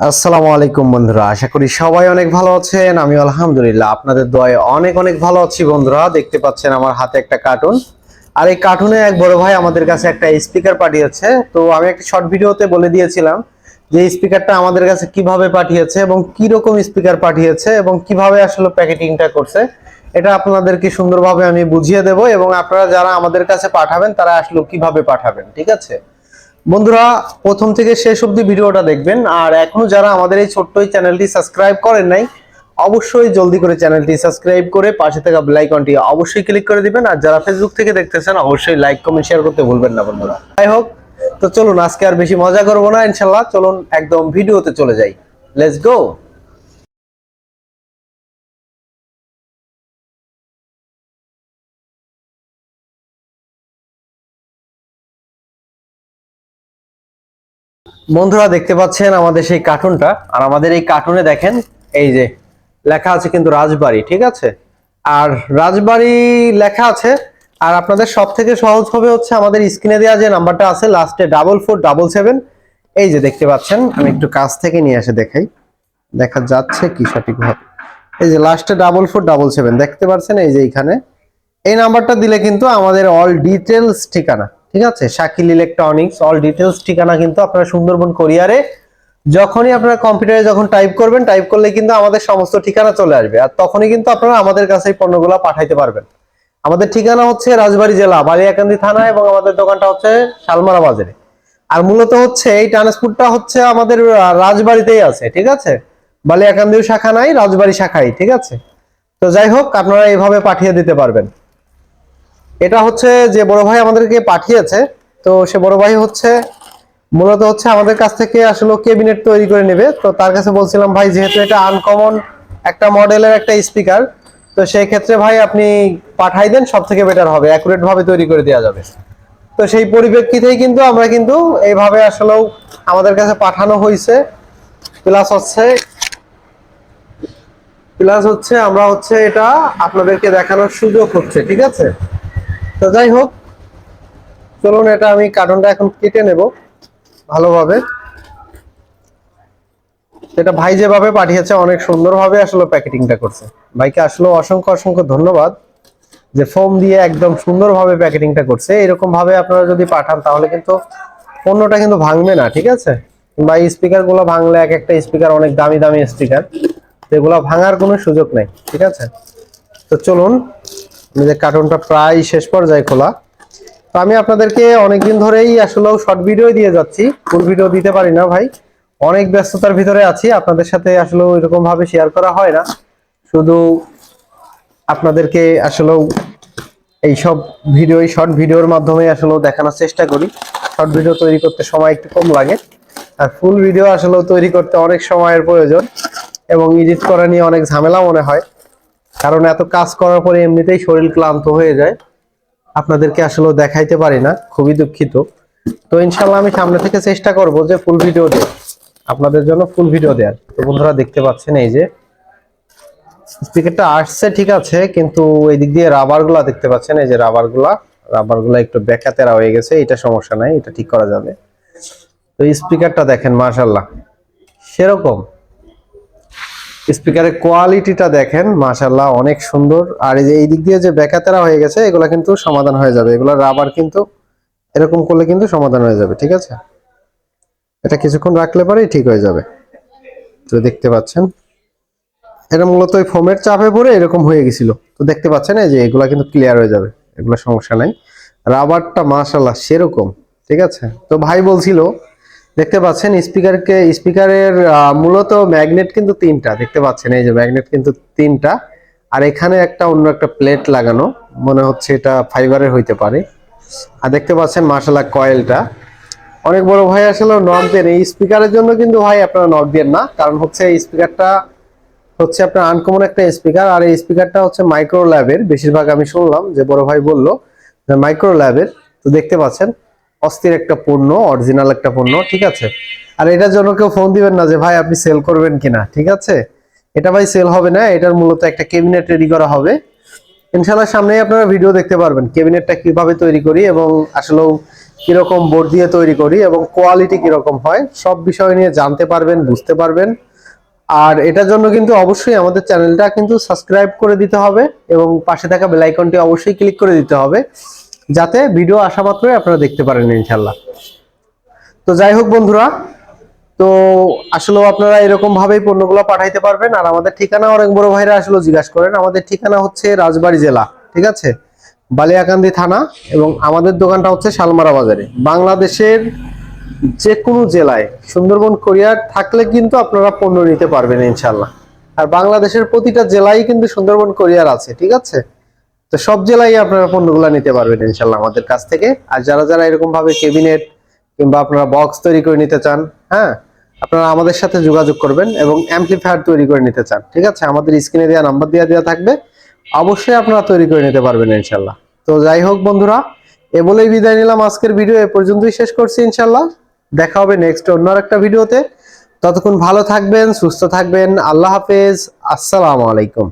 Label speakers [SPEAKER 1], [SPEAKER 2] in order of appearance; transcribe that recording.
[SPEAKER 1] আসসালামু আলাইকুম বন্ধুরা, আশা করি সবাই অনেক ভালো আছেন। আমি আলহামদুলিল্লাহ আপনাদের দোয়ায় অনেক অনেক ভালো আছি বন্ধুরা। দেখতে পাচ্ছেন আমার হাতে একটা কার্টুন আর এই কার্টুনে এক বড় ভাই আমাদের কাছে একটা স্পিকার পাঠিয়েছে। তো আমি একটা শর্ট ভিডিওতে বলে দিয়েছিলাম যে স্পিকারটা আমাদের কাছে কীভাবে পাঠিয়েছে এবং কি রকম স্পিকার পাঠিয়েছে এবং কীভাবে আসলে প্যাকেটিংটা করছে, এটা আপনাদেরকে সুন্দরভাবে আমি বুঝিয়ে দেব। এবং আপনারা যারা আমাদের কাছে পাঠাবেন, তারা আসলে কীভাবে পাঠাবেন, ঠিক আছে? বন্ধুরা, প্রথম থেকে শেষ অবধি ভিডিওটা দেখবেন। আর এখনও যারা আমাদের এই ছোট্ট এই চ্যানেলটি সাবস্ক্রাইব করেন নাই, অবশ্যই জলদি করে চ্যানেলটি সাবস্ক্রাইব করে পাশে থাকা আইকনটি অবশ্যই ক্লিক করে দিবেন। আর যারা ফেসবুক থেকে দেখতেছেন, অবশ্যই লাইক কমেন্ট শেয়ার করতে ভুলবেন না বন্ধুরা। যাই হোক, তো চলুন, আজকে আর বেশি মজা করব না ইনশাল্লাহ চলুন, একদম ভিডিওতে চলে যাই। লেটস গো বন্ধুরা দেখতে পাচ্ছেন আমাদের সেই কার্টুনটা। আর আমাদের এই কার্টুনে দেখেন, এই যে লেখা আছে কিন্তু রাজবাড়ি, ঠিক আছে? আর রাজবাড়ি লেখা আছে, আর আপনাদের সব থেকে সহজ হবে হচ্ছে আমাদের স্ক্রিনে দেওয়া যে নাম্বারটা আছে, লাস্টে ডাবল ফোর ডাবল সেভেন। এই যে দেখতে পাচ্ছেন, আমি একটু কাছ থেকে নিয়ে এসে দেখাই। দেখা যাচ্ছে কি সঠিকভাবে এই যে লাস্টে ডাবল ফোর ডাবল সেভেন, দেখতে পাচ্ছেন এই যে এইখানে। এই নাম্বারটা দিলে কিন্তু আমাদের অল ডিটেলস ঠিকানা। ঠিক আছে? শাকিল ইলেকট্রনিক্স অল ডিটেলস ঠিকানা কিন্তু আপনারা সুন্দরবন কোরিয়ারে যখনই আপনারা কম্পিউটারে যখন টাইপ করবেন টাইপ করলে কিন্তু আমাদের সমস্ত ঠিকানা চলে আসবে। আর তখনই কিন্তু আপনারা আমাদের কাছে এই পণ্যগুলো পাঠাইতে পারবেন। আমাদের ঠিকানা হচ্ছে রাজবাড়ী জেলা, বালিয়াকান্দি থানা এবং আমাদের দোকানটা হচ্ছে শালমারা বাজারে। আর মূলত হচ্ছে এই ট্রান্সপোর্টটা হচ্ছে আমাদের রাজবাড়িতেই আছে, ঠিক আছে? বালিয়াকান্দিও শাখা নাই, রাজবাড়ি শাখাই, ঠিক আছে? তো যাই হোক, আপনারা এইভাবে পাঠিয়ে দিতে পারবেন। এটা হচ্ছে যে বড় ভাই আমাদেরকে পাঠিয়েছে। তো সে বড় ভাই হচ্ছে, মূলত হচ্ছে আমাদের কাছ থেকে আসলে কেবিনেট তৈরি করে নেবে। তো তার কাছে বলছিলাম, ভাই, যেহেতু এটা আনকমন একটা মডেলের একটা স্পিকার তো সেই ক্ষেত্রে ভাই আপনি পাঠাই দেন সব থেকে বেটার হবে অ্যাকুরেট ভাবে তৈরি করে দেওয়া যাবে। তো সেই পরিপ্রেক্ষিতেই কিন্তু আমরা কিন্তু এইভাবে আসলেও আমাদের কাছে পাঠানো হয়েছে। প্লাস হচ্ছে প্লাস হচ্ছে আমরা হচ্ছে এটা আপনাদেরকে দেখানোর সুযোগ হচ্ছে, ঠিক আছে? তো যাই হোক, চলুন এটা আমি কার্টনটা এখন কেটে নেব ভালোভাবে। এটা ভাই যেভাবে পাঠিয়েছে, অনেক সুন্দরভাবে আসলে প্যাকেটিংটা করছে। ভাইকে আসলে অসংখ্য অসংখ্য ধন্যবাদ যে ফোম দিয়ে একদম সুন্দরভাবে প্যাকেটিংটা করছে। এরকম ভাবে আপনারা যদি পাঠান, তাহলে কিন্তু পণ্যটা কিন্তু ভাঙবে না, ঠিক আছে? বা স্পিকারগুলো ভাঙলে এক একটা স্পিকার অনেক দামি দামি স্পিকার এগুলো ভাঙার কোনো সুযোগ নেই, ঠিক আছে? তো চলুন আমাদের কার্টুনটা প্রায় শেষ পর্যায়ে খোলা। তো আমি আপনাদেরকে অনেকদিন ধরেই আসলে শর্ট ভিডিও দিয়ে যাচ্ছি। ফুল ভিডিও দিতে পারি না ভাই। অনেক ব্যস্ততার ভিতরে আছি। আপনাদের সাথে আসলে এরকম ভাবে শেয়ার করা হয় না। শুধু আপনাদেরকে আসলে এই সব ভিডিও শর্ট ভিডিওর মাধ্যমে আসলে দেখানোর চেষ্টা করি। শর্ট ভিডিও তৈরি করতে সময় একটু কম লাগে। আর ফুল ভিডিও আসলে তৈরি করতে অনেক সময়ের প্রয়োজন এবং এডিট করা নিয়ে অনেক ঝামেলা মনে হয়। কারণ এত কাজ করার পরে এমনিতেই শরীর ক্লান্ত হয়ে যায়। আপনাদেরকে আসলে দেখাইতে পারি না, খুবই দুঃখিত। তো ইনশাল্লাহ আমি সামনে থেকে চেষ্টা করব যে ফুল ভিডিও দেয় আপনাদের জন্য ফুল ভিডিও দেওয়ার তো বন্ধুরা দেখতে পাচ্ছেন এই যে স্পিকারটা আসছে, ঠিক আছে, কিন্তু এই দিক দিয়ে রাবারগুলা দেখতে পাচ্ছেন, এই যে রাবারগুলা রাবারগুলা একটু বেকাতেরা হয়ে গেছে, এটা সমস্যা নাই, এটা ঠিক করা যাবে। তো স্পিকারটা দেখেন মাশাল্লাহ সেরকম। স্পিকারের কোয়ালিটিটা দেখেন মাশাল্লাহ অনেক সুন্দর। আর এই যে এই দিক দিয়ে যে বেকাতেরা হয়ে গেছে, এগুলা কিন্তু সমাধান হয়ে যাবে। এগুলো রাবার কিন্তু এরকম করলে কিন্তু সমাধান হয়ে যাবে, ঠিক আছে? এটা কিছুক্ষণ রাখলে পরেই ঠিক হয়ে যাবে। তো দেখতে পাচ্ছেন, এটা মূলত ওই ফোমের চাপে পড়ে এরকম হয়ে গেছিল। তো দেখতে পাচ্ছেন, এই যে এগুলা কিন্তু ক্লিয়ার হয়ে যাবে, এগুলো সমস্যা নাই। রাবারটা মাশাল্লাহ সেরকম, ঠিক আছে? তো ভাই বলছিল দেখতে পাচ্ছেন, স্পিকারকে, স্পিকারের মূলত ম্যাগনেট কিন্তু তিনটা। দেখতে পাচ্ছেন, এই যে ম্যাগনেট কিন্তু তিনটা। আর এখানে একটা অন্য একটা প্লেট লাগানো, মনে হচ্ছে এটা ফাইবারের হইতে পারে। আর দেখতে পাচ্ছেন মার্শাল্লাহ কয়েলটা। অনেক বড় ভাই আসলে নক দেন। এই স্পিকারের জন্য কিন্তু ভাই আপনারা নক দেন না, কারণ হচ্ছে এই স্পিকারটা হচ্ছে আপনার আনকমন একটা স্পিকার। আর এই স্পিকারটা হচ্ছে মাইক্রো ল্যাবের বেশিরভাগ আমি শুনলাম যে বড় ভাই বলল মাইক্রো ল্যাবের তো দেখতে পাচ্ছেন অস্থির একটা পণ্য অরিজিনাল একটা পণ্য, ঠিক আছে? আর এটার জন্য কেউ ফোন দিবেন না যে, ভাই, আপনি সেল করবেন কিনা? ঠিক আছে? এটা ভাই সেল হবে না, এটার মূলত একটা ক্যাবিনেট রেডি করা হবে। ইনশাল্লাহ সামনেই আপনারা ভিডিও দেখতে পারবেন ক্যাবিনেটটা কীভাবে তৈরি করি এবং আসলেও কীরকম বোর্ড দিয়ে তৈরি করি এবং কোয়ালিটি কীরকম হয়, সব বিষয় নিয়ে জানতে পারবেন, বুঝতে পারবেন। আর এটার জন্য কিন্তু অবশ্যই আমাদের চ্যানেলটা কিন্তু সাবস্ক্রাইব করে দিতে হবে এবং পাশে থাকা বেলাইকনটি অবশ্যই ক্লিক করে দিতে হবে। যাতে ভিডিও আসা মাত্রই আপনারা দেখতে পারেন ইনশাল্লাহ তো যাই হোক বন্ধুরা, তো আসলেও আপনারা এরকম ভাবেই পণ্যগুলো পাঠাইতে পারবেন। আর আমাদের ঠিকানা অনেক বড় ভাইরা আসলে, জিজ্ঞাসা করেন, আমাদের ঠিকানা হচ্ছে রাজবাড়ী জেলা, ঠিক আছে? বালিয়াকান্দি থানা এবং আমাদের দোকানটা হচ্ছে শালমারা বাজারে। বাংলাদেশের যে কোনো জেলায় সুন্দরবন কোরিয়ার থাকলে কিন্তু আপনারা পণ্য নিতে পারবেন ইনশাল্লাহ আর বাংলাদেশের প্রতিটা জেলায় কিন্তু সুন্দরবন কোরিয়ার আছে, ঠিক আছে? তো সব জেলায় আপনারা পণ্যগুলো নিতে পারবেন ইনশাল্লাহ আমাদের কাছ থেকে। আর যারা যারা এরকম ভাবে কেবিনেট কিংবা আপনারা বক্স তৈরি করে নিতে চান হ্যাঁ আপনারা আমাদের সাথে যোগাযোগ করবেন এবং অ্যাম্পলিফায়ার তৈরি করে নিতে চান, ঠিক আছে? আমাদের স্ক্রিনে দেওয়া নাম্বার দেওয়া দেওয়া থাকবে, অবশ্যই আপনারা তৈরি করে নিতে পারবেন ইনশাল্লাহ তো যাই হোক বন্ধুরা, এ বলেই বিদায় নিলাম আজকের ভিডিও, এ পর্যন্তই শেষ করছি ইনশাল্লাহ দেখা হবে নেক্সট অন্য একটা ভিডিওতে। ততক্ষণ ভালো থাকবেন, সুস্থ থাকবেন, আল্লাহ হাফেজ, আসসালামু আলাইকুম।